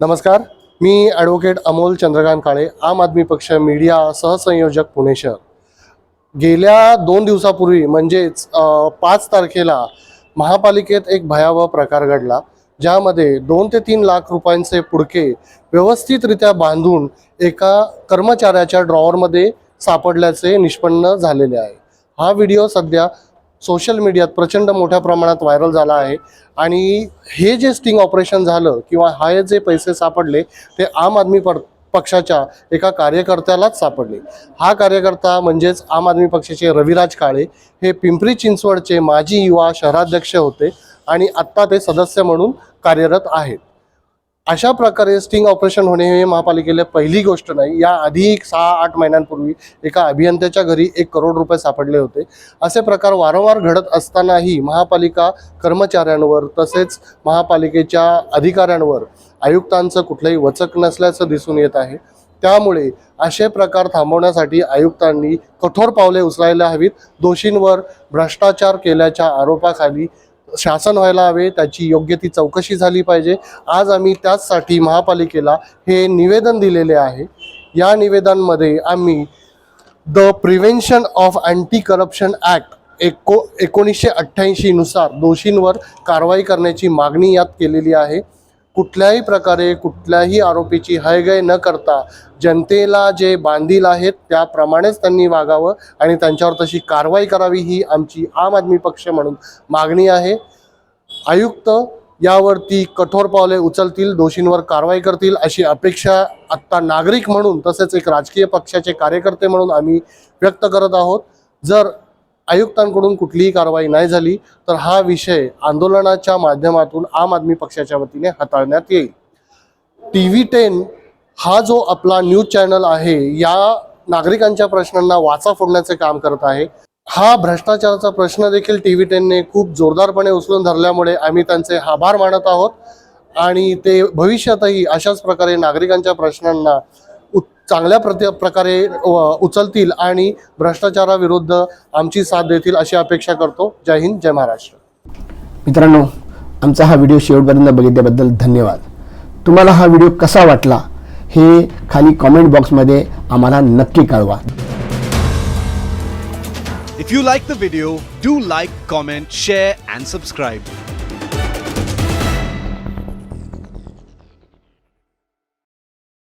नमस्कार मी ॲडव्होकेट अमोल चंद्रकांत काळे आम आदमी पक्ष मीडिया सहसंयोजक पुणे शहर. गेल्या दोन दिवसापूर्वी म्हणजेच पाच तारखेला महापालिकेत एक भयावह प्रकार घडला ज्यामध्ये दोन ते तीन लाख रुपयांचे पुडके व्यवस्थितरित्या बांधून एका कर्मचाऱ्याच्या ड्रॉवरमध्ये सापडल्याचे निष्पन्न झालेले आहे. हा व्हिडिओ सध्या सोशल मीडियात प्रचंड मोठ्या प्रमाणात व्हायरल झाला आहे. आणि हे जे स्टिंग ऑपरेशन झालं किंवा हाय जे पैसे सापडले ते आम आदमी पड पक्षाच्या एका कार्यकर्त्यालाच सापडले. हा कार्यकर्ता म्हणजेच आम आदमी पक्षाचे रविराज काळे हे पिंपरी चिंचवडचे माजी युवा शहराध्यक्ष होते आणि आत्ता ते सदस्य म्हणून कार्यरत आहेत. अशा प्रकारे स्टिंग ऑपरेशन होणे हे महापालिकेला पहिली गोष्ट नाही. या आधी एक सहा आठ महिन्यांपूर्वी एका अभियंत्याच्या घरी एक करोड रुपये सापडले होते. असे प्रकार वारंवार घडत असतानाही महापालिका कर्मचाऱ्यांवर तसेच महापालिकेच्या अधिकाऱ्यांवर आयुक्तांचं कुठलंही वचक नसल्याचं दिसून येत आहे. त्यामुळे असे प्रकार थांबवण्यासाठी आयुक्तांनी कठोर पावले उचलायला हवीत. दोषींवर भ्रष्टाचार केल्याच्या आरोपाखाली शासन व्हायला हवे त्याची योग्य ती चौकशी झाली पाहिजे. आज आम्ही त्याचसाठी महापालिकेला हे निवेदन दिलेले आहे. या निवेदनमध्ये आम्ही the prevention of anti corruption act एको एकोणीसशे अठ्ठ्याऐंशीनुसार दोषींवर कारवाई करण्याची मागणी यात केलेली आहे. कुठल्याही प्रकारे कुठल्याही आरोपीची हयगय न करता जनतेला जे बांधील आहेत त्याप्रमाणेच त्यांनी वागावं आणि त्यांच्यावर तशी कारवाई करावी ही आमची आम आदमी पक्ष म्हणून मागणी आहे. आयुक्त यावरती कठोर पावले उचलतील दोषींवर कारवाई करतील अशी अपेक्षा आत्ता नागरिक म्हणून तसेच एक राजकीय पक्षाचे कार्यकर्ते म्हणून आम्ही व्यक्त करत आहोत. जर आयुक्तांकडून कुठलीही कारवाई नाही झाली तर हा विषय आंदोलनाच्या माध्यमातून आम आदमी पक्षाच्या वतीने हाताळण्यात येईल. टी व्ही टेन हा जो आपला न्यूज चॅनल आहे या नागरिकांच्या प्रश्नांना वाचा फोडण्याचे काम करत आहे. हा भ्रष्टाचाराचा प्रश्न देखील टी व्ही टेनने खूप जोरदारपणे उचलून धरल्यामुळे आम्ही त्यांचे आभार मानत आहोत. आणि ते भविष्यातही अशाच प्रकारे नागरिकांच्या प्रश्नांना चांगल्या प्रति प्रकारे उचलतील आणि भ्रष्टाचाराविरुद्ध आमची साथ देतील अशी अपेक्षा करतो. जय हिंद जय महाराष्ट्र. मित्रांनो आमचा हा व्हिडिओ शेवटपर्यंत बघितल्याबद्दल धन्यवाद. तुम्हाला हा व्हिडिओ कसा वाटला हे खाली कॉमेंट बॉक्समध्ये आम्हाला नक्की कळवा. If you like the video, do like, comment, share, and subscribe.